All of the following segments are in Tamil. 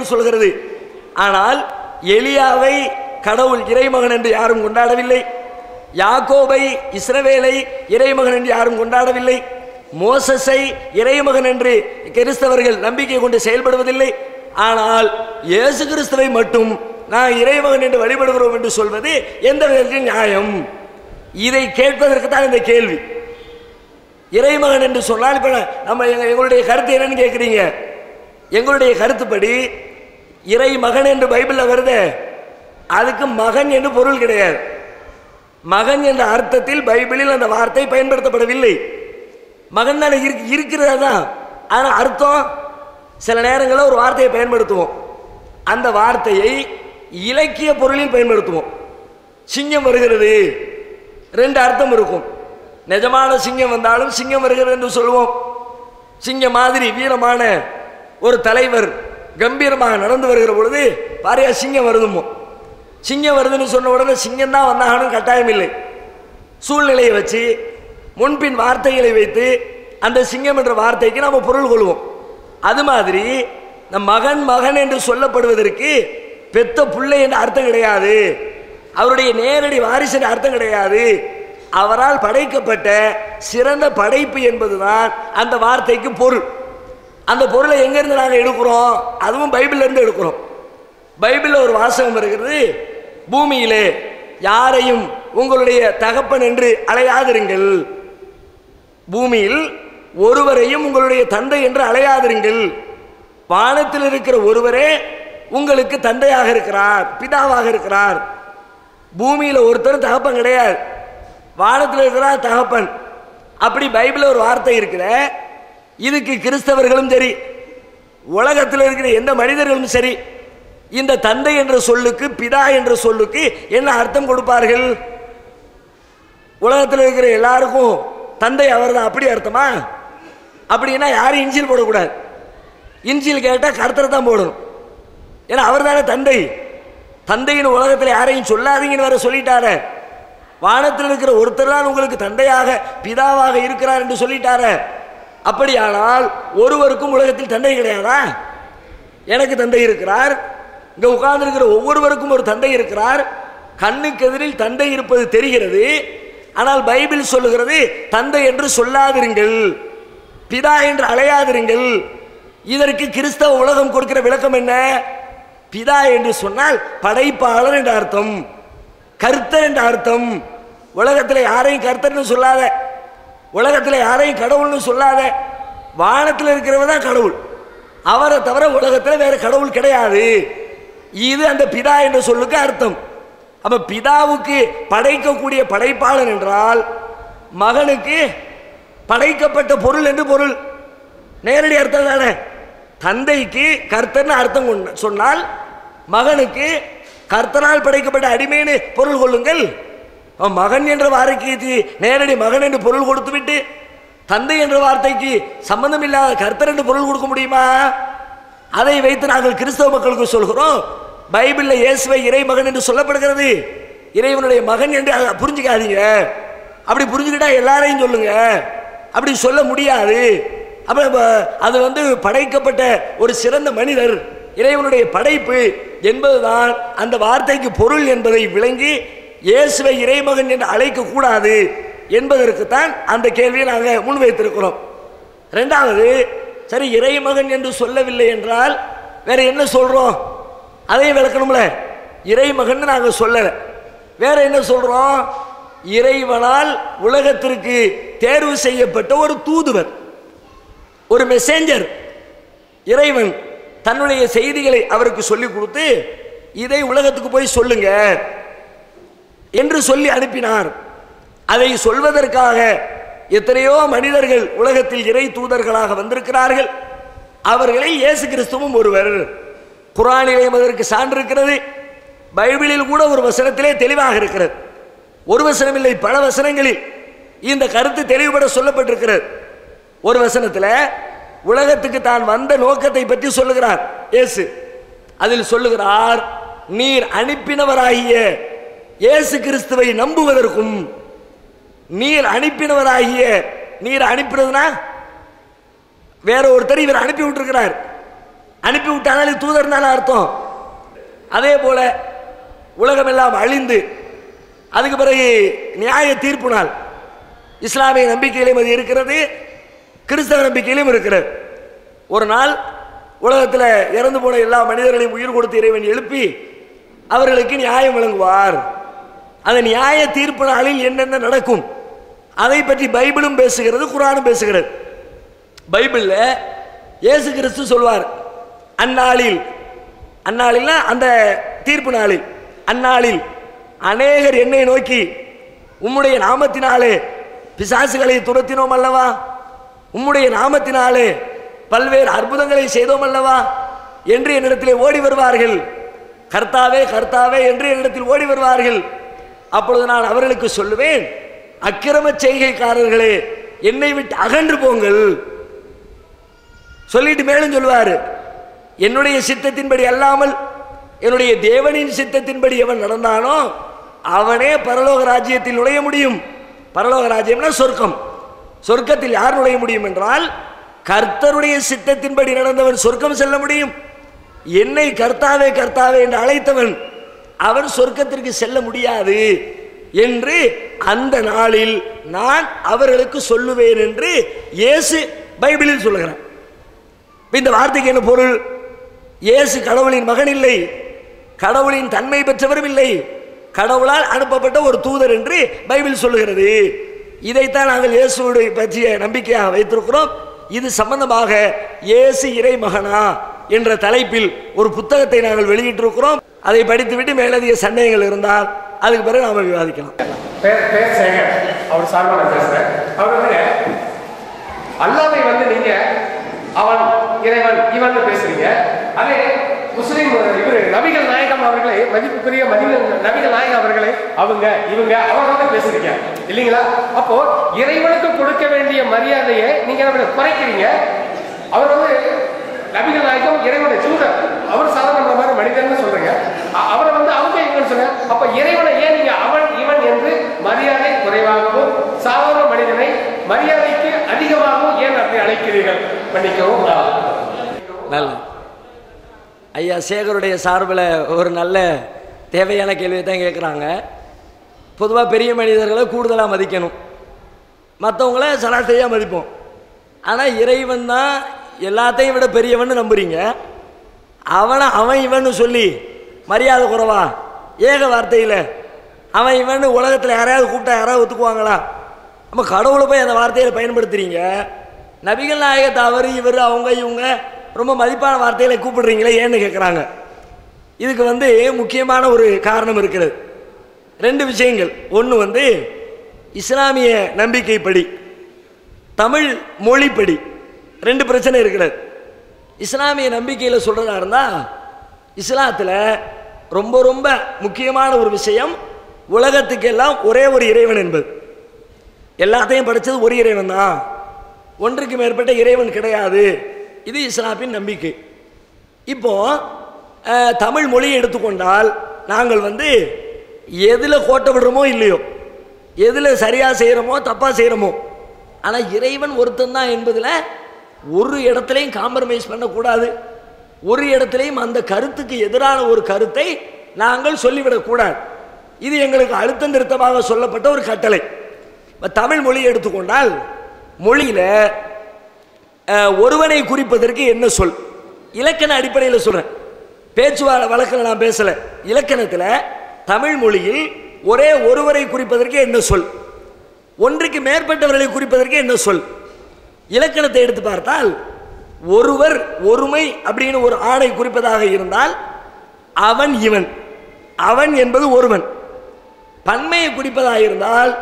பைபிள் சொல்கிறது. ஆனால் எலியாவை கடவுள் இறைமகன் என்று யாரும் கொண்டாடவில்லை. யாக்கோபை இஸ்ரவேலை இறைமகன் என்று யாரும் கொண்டாடவில்லை. மோசஸை இறைமகன் என்று கிறிஸ்தவர்கள் நம்பிக்கை கொண்டு செயல்படுவதில்லை. ஆனால் இயேசு கிறிஸ்துவை மட்டும் நான் இறைமகன் என்று வழிபடுகிறோம் என்று சொல்வது எந்த விதத்தில் நியாயம். இதை கேட்பதற்கு தான் இந்த கேள்வி. இறைமகன் என்று சொன்னால் இப்ப நம்ம எங்க- எங்களுடைய கருத்து என்னன்னு கேட்குறீங்க. எங்களுடைய கருத்துப்படி இறை மகன் என்று பைபிளில் வருதே. அதுக்கு மகன் என்று பொருள் கிடையாது. மகன் என்ற அர்த்தத்தில் பைபிளில் அந்த வார்த்தை பயன்படுத்தப்படவில்லை. மகன் தானே இரு இருக்கிறதா தான் ஆனால் அர்த்தம் சில நேரங்களில் ஒரு வார்த்தையை பயன்படுத்துவோம். அந்த வார்த்தையை இலக்கிய பொருளில் பயன்படுத்துவோம். சிங்கம் வருகிறது. ரெண்டு அர்த்தம் இருக்கும். நிஜமான சிங்கம் வந்தாலும் சிங்கம் வருகிறது என்று சொல்லுவோம். சிங்கம் மாதிரி வீரமான ஒரு தலைவர் கம்பீரமாக நடந்து வருகிற பொழுது பாரியா சிங்கம் வருதுமோ சிங்கம் வருதுன்னு சொன்ன உடனே சிங்கம் தான் வந்தாகணும் கட்டாயம் இல்லை. சூழ்நிலையை வச்சு முன்பின் வார்த்தைகளை வைத்து அந்த சிங்கம் என்ற வார்த்தைக்கு நாம் பொருள் கொள்வோம். அது மாதிரி நம் மகன் மகன் என்று சொல்லப்படுவதற்கு பெத்த பிள்ளை என்ற அர்த்தம் கிடையாது. அவருடைய நேரடி வாரிசு என்ற அர்த்தம் கிடையாது. அவரால் படைக்கப்பட்ட சிறந்த படைப்பு என்பதுதான் அந்த வார்த்தைக்கு பொருள். அந்த பொருளை எங்கேருந்து நாங்கள் எடுக்கிறோம்? அதுவும் பைபிள்லேருந்து எடுக்கிறோம். பைபிளில் ஒரு வாசகம் இருக்கிறது பூமியிலே யாரையும் உங்களுடைய தகப்பன் என்று அலையாதிருங்கள். பூமியில் ஒருவரையும் உங்களுடைய தந்தை என்று அலையாதிருங்கள். வானத்தில் இருக்கிற ஒருவரே உங்களுக்கு தந்தையாக இருக்கிறார் பிதாவாக இருக்கிறார். பூமியில் ஒருத்தர் தகப்பன் கிடையாது. வானத்தில் இருக்கிறார் தகப்பன். அப்படி பைபிளில் ஒரு வார்த்தை இருக்கிற இதுக்கு கிறிஸ்தவர்களும் சரி உலகத்தில் இருக்கிற எந்த மனிதர்களும் சரி இந்த தந்தை என்ற சொல்லுக்கு பிதா என்ற சொல்லுக்கு என்ன அர்த்தம் கொடுப்பார்கள்? உலகத்தில் இருக்கிற எல்லாருக்கும் தந்தை அவர்தான் அப்படி அர்த்தமா? அப்படின்னா யாரும் இன்ஜில் போடக்கூடாது. இன்ஜில் கேட்டால் கருத்தரை தான் போடணும். ஏன்னா அவர் தானே தந்தை. தந்தையின் உலகத்தில் யாரையும் சொல்லாதீங்கன்னு வேற சொல்லிட்டாரே. வானத்தில் இருக்கிற ஒருத்தர் தான் உங்களுக்கு தந்தையாக பிதாவாக இருக்கிறார் என்று சொல்லிட்டாரு. அப்படியானால் ஒருவருக்கும் உலகத்தில் தந்தை கிடையாதா? எனக்கு தந்தை இருக்கிறார். இங்க உட்கார்ந்துருக்கிற ஒவ்வொருவருக்கும் ஒரு தந்தை இருக்கிறார். கண்ணுக்கு எதிரில் தந்தை இருப்பது தெரிகிறது. ஆனால் பைபிள் சொல்லுகிறது தந்தை என்று சொல்லாதிருங்கள். பிதா என்று அலையாதிருங்கள் இதற்கு கிறிஸ்தவ உலகம் கொடுக்கிற விளக்கம் என்ன? பிதா என்று சொன்னால் படைப்பாளர் என்ற அர்த்தம். கர்த்தர் என்ற அர்த்தம். உலகத்தில் யாரையும் கர்த்தர்னு சொல்லாத உலகத்தில் யாரையும் கடவுள்னு சொல்லாத வானத்தில் இருக்கிறவ தான் கடவுள். அவரை தவிர உலகத்தில் வேறு கடவுள் கிடையாது. இது அந்த பிதா என்ற சொல்லுக்கு அர்த்தம். அப்போ பிதாவுக்கு படைக்கக்கூடிய படைப்பாளன் என்றால் மகனுக்கு படைக்கப்பட்ட பொருள் என்று பொருள். நேரடி அர்த்தம் தானே? தந்தைக்கு கர்த்தர்னு அர்த்தம் சொன்னால் மகனுக்கு கர்த்தனால் படைக்கப்பட்ட அடிமைன்னு பொருள் கொள்ளுங்கள். மகன் என்ற வார்த்தைக்கு நேரடி மகன் என்று பொருள் கொடுத்துவிட்டு தந்தை என்ற வார்த்தைக்கு சம்பந்தம் இல்லாத கர்த்தர் என்று பொருள் கொடுக்க முடியுமா? அதை வைத்து நாங்கள் கிறிஸ்தவ மக்களுக்கு சொல்கிறோம். பைபிளில் இயேசுவை இறை மகன் என்று சொல்லப்படுகிறது. இறைவனுடைய மகன் என்று அதை புரிஞ்சுக்காதீங்க. அப்படி புரிஞ்சுக்கிட்டா எல்லாரையும் சொல்லுங்க. அப்படி சொல்ல முடியாது. அப்ப அப்ப அது வந்து படைக்கப்பட்ட ஒரு சிறந்த மனிதர். இறைவனுடைய படைப்பு என்பதுதான் அந்த வார்த்தைக்கு பொருள் என்பதை விளங்கி இயேசுவை இறைமகன் என்று அழைக்கக்கூடாது என்பதற்குத்தான் அந்த கேள்வியை நாங்கள் முன்வைத்திருக்கிறோம். ரெண்டாவது சரி இறைமகன் என்று சொல்லவில்லை என்றால் வேற என்ன சொல்கிறோம் அதையும் விளக்கணும்ல. இறைமகன் நாங்கள் சொல்லலை. வேற என்ன சொல்கிறோம் இறைவனால் உலகத்திற்கு தேர்வு செய்யப்பட்ட ஒரு தூதுவர் ஒரு மெசேஞ்சர் இறைவன் தன்னுடைய செய்திகளை அவருக்கு சொல்லி கொடுத்து இதை உலகத்துக்கு போய் சொல்லுங்கள் என்று சொல்லி அனுப்பினார். அதை சொல்வதற்காக எத்தனையோ மனிதர்கள் உலகத்தில் இறை தூதர்களாக வந்திருக்கிறார்கள். அவர்களை இயேசு கிறிஸ்துவும் ஒருவர். குரானிலேயும் அதற்கு சான்று இருக்கிறது பைபிளில் கூட ஒரு வசனத்திலே தெளிவாக இருக்கிறது. ஒரு வசனம் இல்லை பல வசனங்களில் இந்த கருத்து தெளிவுபட சொல்லப்பட்டிருக்கிறது. ஒரு வசனத்தில் உலகத்துக்கு தான் வந்த நோக்கத்தை பற்றி சொல்லுகிறார் இயேசு. அதில் சொல்லுகிறார் நீர் அனுப்பினவராகிய இயேசு கிறிஸ்துவை நம்புவதற்கும் நீர் அனுப்பினவராகிய நீர் அனுப்பினதுனா? வேற ஒருத்தர் இவர் அனுப்பி விட்டாலே தூதர் தானே அர்த்தம். அதே போல உலகமெல்லாம் அழிந்து அதுக்கு பிறகு நியாய தீர்ப்பு நாள். இஸ்லாமிய நம்பிக்கையிலும் அது இருக்கிறது கிறிஸ்தவ நம்பிக்கையிலும் இருக்கிறது. ஒரு நாள் உலகத்தில் இறந்து போன எல்லா மனிதர்களையும் உயிர் கொடுத்து இறைவன் எழுப்பி அவர்களுக்கு நியாயம் வழங்குவார். அந்த நியாய தீர்ப்பு நாளில் என்னென்ன நடக்கும்? அதை பற்றி பைபிளும் பேசுகிறது குரானும் பேசுகிறது. பைபிளில் இயேசு கிறிஸ்து சொல்வார் அந்நாளில் அந்நாளில்னா அந்த தீர்ப்பு நாளில். அந்நாளில் அநேகர் என்னை நோக்கி உம்முடைய நாமத்தினாலே பிசாசுகளை துரத்தினோம் அல்லவா? உம்முடைய நாமத்தினாலே பல்வேறு அற்புதங்களை செய்தோம் அல்லவா? என்று என்னிடத்திலே ஓடி வருவார்கள். கர்த்தாவே கர்த்தாவே என்று என்னிடத்தில் ஓடி வருவார்கள். அப்பொழுது நான் அவர்களுக்கு சொல்லுவேன் அக்கிரம செய்கைக்காரர்களே என்னை விட்டு அகன்று போங்கள். சொல்லிட்டு மேலும் சொல்லுவார் என்னுடைய சித்தத்தின்படி அல்லாமல் என்னுடைய தேவனின் சித்தத்தின்படி எவன் நடந்தானோ அவனே பரலோக ராஜ்யத்தில் நுழைய முடியும். பரலோக ராஜ்யம்னா சொர்க்கம். சொர்க்கத்தில் யார் நுழைய முடியும் என்றால் கர்த்தருடைய சித்தத்தின்படி நடந்தவன் சொர்க்கம் செல்ல முடியும். என்னை கர்த்தாவே கர்த்தாவே என்று அழைத்தவன் அவன் சொர்க்கத்திற்கு செல்ல முடியாது என்று அந்த நாளில் நான் அவர்களுக்கு சொல்லுவேன் என்று இயேசு பைபிளில் சொல்லுகிறான். இந்த வார்த்தைக்கு என்ன பொருள்? இயேசு கடவுளின் மகன் இல்லை கடவுளின் தன்மை பெற்றவரும் இல்லை கடவுளால் அனுப்பப்பட்ட ஒரு தூதர் என்று பைபிள் சொல்லுகிறது. இதைத்தான் நாங்கள் இயேசுடைய பற்றிய நம்பிக்கையாக வைத்திருக்கிறோம். இது சம்பந்தமாக இயேசு இறை மகனா என்ற தலைப்பில் ஒரு புத்தகத்தை நாங்கள் வெளியிட்டிருக்கிறோம். அதை படித்துவிட்டு மேலதிக சந்தேகங்கள் இருந்தால் அதுக்கு பிறகு நாம விவாதிக்கலாம். பேர் பேர் சேகர் அவர் சார்பாக நான் அவர் வந்து அல்லாவை வந்து நீங்க அவன் இறைவன் இவன் பேசுறீங்க. அதே முஸ்லீம் இவர் நபிகள் நாயகம் அவர்களை மதிப்புக்குரிய மதிய நபிகள் நாயகம் அவர்களை அவங்க இவங்க அவரோட பேசுறீங்க. இல்லைங்களா? அப்போ இறைவனுக்கு கொடுக்க வேண்டிய மரியாதையை நீங்க குறைக்கிறீங்க? அவர் வந்து நபிகள் நாயகம் இறைவனை தூதர் அவர் சாதாரண மாதிரி மனிதன் சொல்றீங்க அ- அவரை வந்து அவங்க இவங்கன்னு சொன்ன அப்ப இறைவனை ஏன் நீங்க அவன் இவன் என்று மரியாதை குறைவாகவும் சாதாரண மனிதனை மரியாதைக்கு அதிகமாகவும் ஏன் அப்படி மன்னிக்கவும் நல்ல ஐயா சேகருடைய சார்பில் ஒரு நல்ல தேவையான கேள்வியை தான் கேட்குறாங்க. பொதுவாக பெரிய மனிதர்களை கூடுதலாக மதிக்கணும். மற்றவங்கள சராசரியாக மதிப்போம். ஆனால் இறைவன் தான் எல்லாத்தையும் விட பெரியவன்னு நம்புறீங்க. அவனை அவன் இவன்னு சொல்லி மரியாதை குறைவா? ஏக வார்த்தையில் அவன் இவன் உலகத்தில் யாரையாவது கூப்பிட்டா யாராவது ஒத்துக்குவாங்களா? நம்ம கடவுளை போய் அந்த வார்த்தையில் பயன்படுத்துறீங்க. நபிகள் நாயகத்தை அவர் இவர் அவங்க இவங்க ரொம்ப மதிப்பான வார்த்தைகளை கூப்பிடுறீங்களே ஏன்னு கேட்குறாங்க இதுக்கு வந்து முக்கியமான ஒரு காரணம் இருக்கிறது. ரெண்டு விஷயங்கள். ஒன்று வந்து இஸ்லாமிய நம்பிக்கைப்படி தமிழ் மொழிப்படி ரெண்டு பிரச்சனை இருக்கிறது. இஸ்லாமிய நம்பிக்கையில் சொல்கிறதா இருந்தால் இஸ்லாத்தில் ரொம்ப ரொம்ப முக்கியமான ஒரு விஷயம் உலகத்துக்கெல்லாம் ஒரே ஒரு இறைவன் என்பது. எல்லாத்தையும் படித்தது ஒரு இறைவன் தான். ஒன்றுக்கு மேற்பட்ட இறைவன் கிடையாது. இது இஸ்லாமின் நம்பிக்கை. இப்போ தமிழ் மொழியை எடுத்துக்கொண்டால் நாங்கள் வந்து எதில் கோட்டை விடுறோமோ இல்லையோ எதில் சரியாக செய்கிறோமோ தப்பாக செய்கிறோமோ ஆனால் இறைவன் ஒருத்தந்தான் என்பதில் ஒரு இடத்துலையும் காம்ப்ரமைஸ் பண்ணக்கூடாது. ஒரு இடத்துலையும் அந்த கருத்துக்கு எதிரான ஒரு கருத்தை நாங்கள் சொல்லிவிடக்கூடாது. இது எங்களுக்கு அழுத்தம் திருத்தமாக சொல்லப்பட்ட ஒரு கட்டளை. இப்போ தமிழ் மொழியை எடுத்துக்கொண்டால் மொழியில் ஒருவனை குறிப்பதற்கு என்ன சொல்? இலக்கண அடிப்படையில் சொல்றேன். பேச்சு வழக்கில் நான் பேசல. இலக்கணத்தில் தமிழ் மொழியில் ஒரே ஒருவரை குறிப்பதற்கு என்ன சொல்? ஒன்றுக்கு மேற்பட்டவர்களை குறிப்பதற்கு என்ன சொல்? இலக்கணத்தை எடுத்து பார்த்தால் ஒருவர் ஒருமை அப்படின்னு ஒரு ஆணை குறிப்பதாக இருந்தால் அவன் இவன். அவன் என்பது ஒருவன். பன்மையை குறிப்பதாக இருந்தால்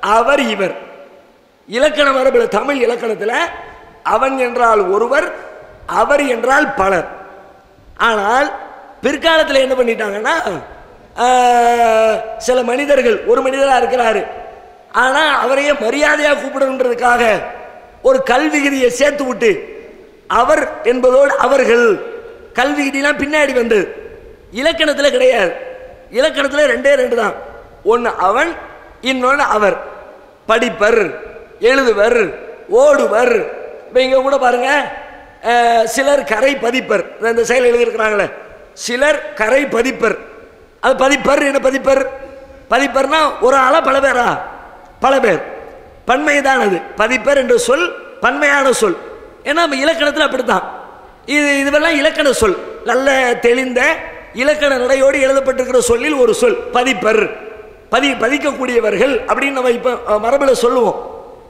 அவர் இவர். இலக்கண மரபில் தமிழ் இலக்கணத்தில் அவன் என்றால் ஒருவர் அவர் என்றால் பலர். ஆனால் பிற்காலத்தில் என்ன பண்ணிட்டாங்கன்னா சில மனிதர்கள் ஒரு மனிதராக இருக்கிறாரு. ஆனால் அவரையே மரியாதையாக கூப்பிடணுன்றதுக்காக ஒரு கல்விகிரியை சேர்த்து விட்டு அவர் என்பதோடு அவர்கள் கல்விகிரிலாம் பின்னாடி வந்து இலக்கணத்தில் கிடையாது. இலக்கணத்தில் ரெண்டே ரெண்டு தான். ஒன்று அவன் இன்னொன்று அவர். படிப்பர். எழுதுவர் ஓடுவர். இப்போ இங்கே கூட பாருங்க சிலர் கரை பதிப்பர். இந்த செயல் எழுதியிருக்கிறாங்களே. சிலர் கரை பதிப்பர். அது பதிப்பர் என்ன பதிப்பர்? பதிப்பர்னா ஒரு ஆளா பல பேரா? பல பேர். பன்மைதானது. அது பதிப்பர் என்ற சொல் பன்மையான சொல். ஏன்னா நம்ம இலக்கணத்தில் அப்படித்தான். இது இதுவெல்லாம் இலக்கண சொல். நல்ல தெளிந்த இலக்கண நடையோடு எழுதப்பட்டிருக்கிற சொல்லில் ஒரு சொல் பதிப்பர். பதி பதிக்கக்கூடியவர்கள் அப்படின்னு நம்ம இப்போ மரபில் சொல்லுவோம்.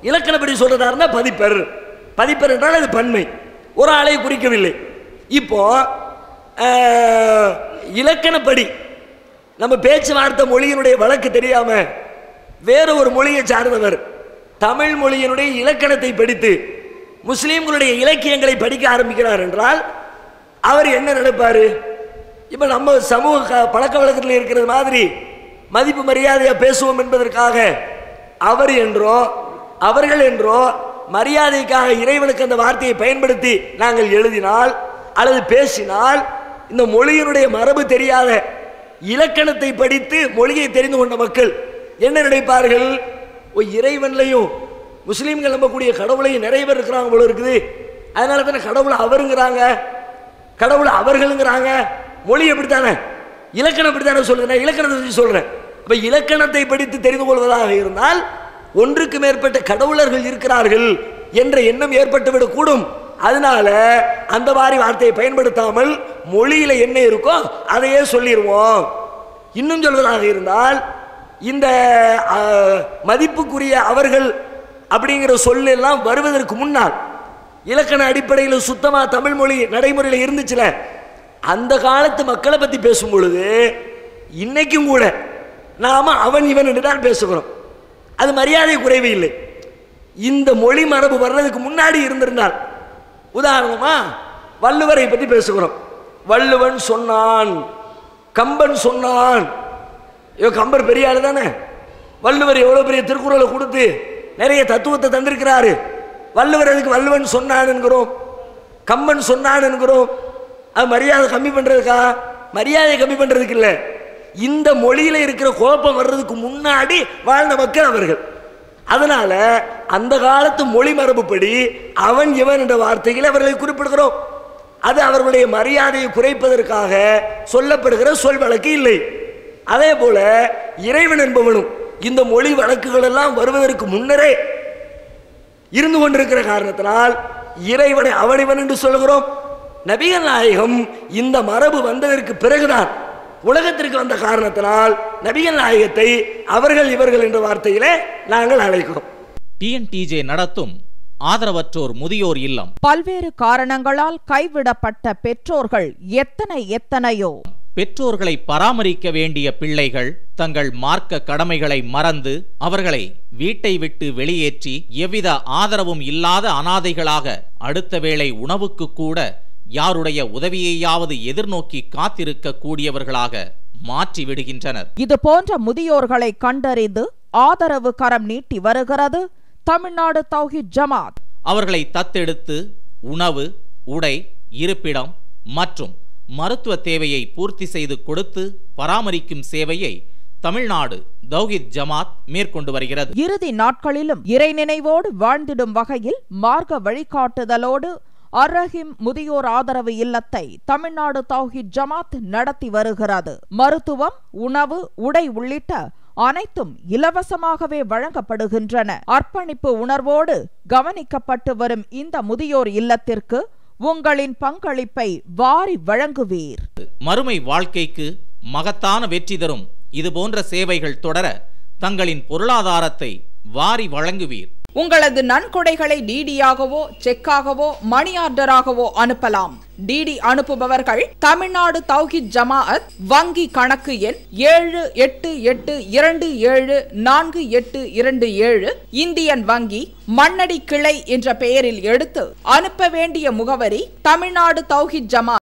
இலக்கணப்படி சொல்றதா பதிப்பர். பதிப்பர் என்றால் அது பன்மை. ஒரு ஆளை குறிக்கவில்லை. இப்போ இலக்கணப்படி நம்ம பேச்சுவார்த்தை மொழியினுடைய வழக்கு தெரியாம வேற ஒரு மொழியை சார்ந்தவர் தமிழ் மொழியினுடைய இலக்கணத்தை படித்து முஸ்லீம்களுடைய இலக்கியங்களை படிக்க ஆரம்பிக்கிறார் என்றால் அவர் என்ன நினைப்பார்? இப்போ நம்ம சமூக பழக்க வழக்கத்தில் இருக்கிறது மாதிரி மதிப்பு மரியாதையாக பேசுவோம் என்பதற்காக அவர் என்றோ அவர்கள் என்றோ மரியாதைக்காக இறைவனுக்கு அந்த வார்த்தையை பயன்படுத்தி நாங்கள் எழுதினால் அல்லது பேசினால் இந்த மொழியினுடைய மரபு தெரியாத இலக்கணத்தை படித்து மொழியை தெரிந்து கொண்ட மக்கள் என்ன நினைப்பார்கள்? ஓ இறைவன்லையும் முஸ்லீம்கள் நம்பக்கூடிய கடவுளையும் நிறைய பேர் இருக்கிறாங்க போல இருக்குது. அதனால தானே கடவுளை அவருங்கிறாங்க? கடவுளை அவர்களுங்கிறாங்க? மொழி எப்படித்தானே? இலக்கணம் எப்படித்தானே தானே நான் இலக்கணத்தை வச்சு சொல்றேன். அப்ப இலக்கணத்தை படித்து தெரிந்து கொள்வதாக இருந்தால் ஒன்றுக்கு மேற்பட்ட கடவுளர்கள் இருக்கிறார்கள் என்ற எண்ணம் ஏற்பட்டுவிடக்கூடும். அதனால அந்த மாதிரி வார்த்தையை பயன்படுத்தாமல் மொழியில் என்ன இருக்கோ அதையே சொல்லிடுவோம் இன்னும் சொல்வதாக இருந்தால் இந்த மதிப்புக்குரிய அவர்கள் அப்படிங்கிற சொல்லெல்லாம் வருவதற்கு முன்னால் இலக்கண அடிப்படையில் சுத்தமாக தமிழ் மொழி நடைமுறையில் இருந்துச்சுல அந்த காலத்து மக்களை பற்றி பேசும் பொழுது இன்னைக்கும் கூட நாம் அவன் இவன் என்று தான் பேசுகிறோம். அது மரியாதை குறைவு இல்லை. இந்த மொழி மரபு வர்றதுக்கு முன்னாடி இருந்திருந்தால் உதாரணமா வள்ளுவரை பற்றி பேசுகிறோம். வள்ளுவன் சொன்னான் கம்பன் சொன்னான். ஐயோ கம்பர் பெரிய ஆள் தானே. வள்ளுவர் எவ்வளோ பெரிய திருக்குறளை கொடுத்து நிறைய தத்துவத்தை தந்திருக்கிறாரு. வள்ளுவர் அதுக்கு வள்ளுவன் சொன்னான் என்கிறோம். கம்பன் சொன்னான் என்கிறோம். அது மரியாதை கம்மி பண்ணுறதுக்கா மரியாதை கம்மி பண்ணுறதுக்கு இல்லை. இந்த மொழியில் இருக்கிற கோபம் வர்றதுக்கு முன்னாடி வாழ்ந்த மக்கள் அவர்கள். அதனால அந்த காலத்து மொழி மரபுப்படி அவன் இவன் என்ற வார்த்தைகளை அவர்களை குறிப்பிடுகிறோம். அது அவர்களுடைய மரியாதையை குறைப்பதற்காக சொல்லப்படுகிற சொல் வழக்கு இல்லை. அதே போல இறைவன் என்பவனும் இந்த மொழி வழக்குகள் எல்லாம் வருவதற்கு முன்னரே இருந்து கொண்டிருக்கிற காரணத்தினால் இறைவனை அவனிவன் என்று சொல்கிறோம். நபிகள் நாயகம் இந்த மரபு வந்ததற்கு பிறகுதான் உலகத்திற்கு வந்த காரணத்தினால் நபிகள் நாயகத்தை அவர்கள் இவர்கள் என்ற வார்த்தையிலே நாங்கள் அழைக்கிறோம். டிஎன்டிஜே நடத்தும் ஆதரவற்றோர் முதியோர் இல்லம். பல்வேறு காரணங்களால் கைவிடப்பட்ட பெற்றோர்கள் எத்தனை எத்தனையோ. பெற்றோர்களை பராமரிக்க வேண்டிய பிள்ளைகள் தங்கள் மார்க்க கடமைகளை மறந்து அவர்களை வீட்டை விட்டு வெளியேற்றி எவ்வித ஆதரவும் இல்லாத அனாதைகளாக அடுத்த வேளை உணவுக்கு கூட யாருடைய உதவியையாவது எதிர்நோக்கி காத்திருக்க கூடியவர்களாக மாற்றி விடுகின்றனர் இது போன்ற முதியோர்களை கண்டறிந்து ஆதரவு கரம் நீட்டி வருகிறது தமிழ்நாடு தௌஹித் ஜமாத். அவர்களை தத்தெடுத்து உணவு உடை இருப்பிடம் மற்றும் மருத்துவ தேவையை பூர்த்தி செய்து கொடுத்து பராமரிக்கும் சேவையை தமிழ்நாடு தௌஹித் ஜமாத் மேற்கொண்டு வருகிறது. இறுதி நாட்களிலும் இறை நினைவோடு வாழ்ந்திடும் வகையில் மார்க்க வழிகாட்டுதலோடு அர்ரஹிம் முதியோர் ஆதரவு இல்லத்தை தமிழ்நாடு தௌஹித் ஜமாத் நடத்தி வருகிறது. மருத்துவம் உணவு உடை உள்ளிட்ட அனைத்தும் இலவசமாகவே வழங்கப்படுகின்றன. அர்ப்பணிப்பு உணர்வோடு கவனிக்கப்பட்டு வரும் இந்த முதியோர் இல்லத்திற்கு உங்களின் பங்களிப்பை வாரி வழங்குவீர். மறுமை வாழ்க்கைக்கு மகத்தான வெற்றி தரும். இதுபோன்ற சேவைகள் தொடர தங்களின் பொருளாதாரத்தை வாரி வழங்குவீர். உங்களது நன்கொடைகளை டிடியாகவோ செக்காகவோ மணி ஆர்டராகவோ அனுப்பலாம். டிடி அனுப்புபவர்கள் தமிழ்நாடு தௌஹித் ஜமாஅத் வங்கி கணக்கு எண் ஏழு எட்டு எட்டு இரண்டு ஏழு நான்கு எட்டு இரண்டு ஏழு இந்தியன் வங்கி மண்ணடி கிளை என்ற பெயரில் எடுத்து அனுப்ப வேண்டிய முகவரி தமிழ்நாடு தௌஹித் ஜமா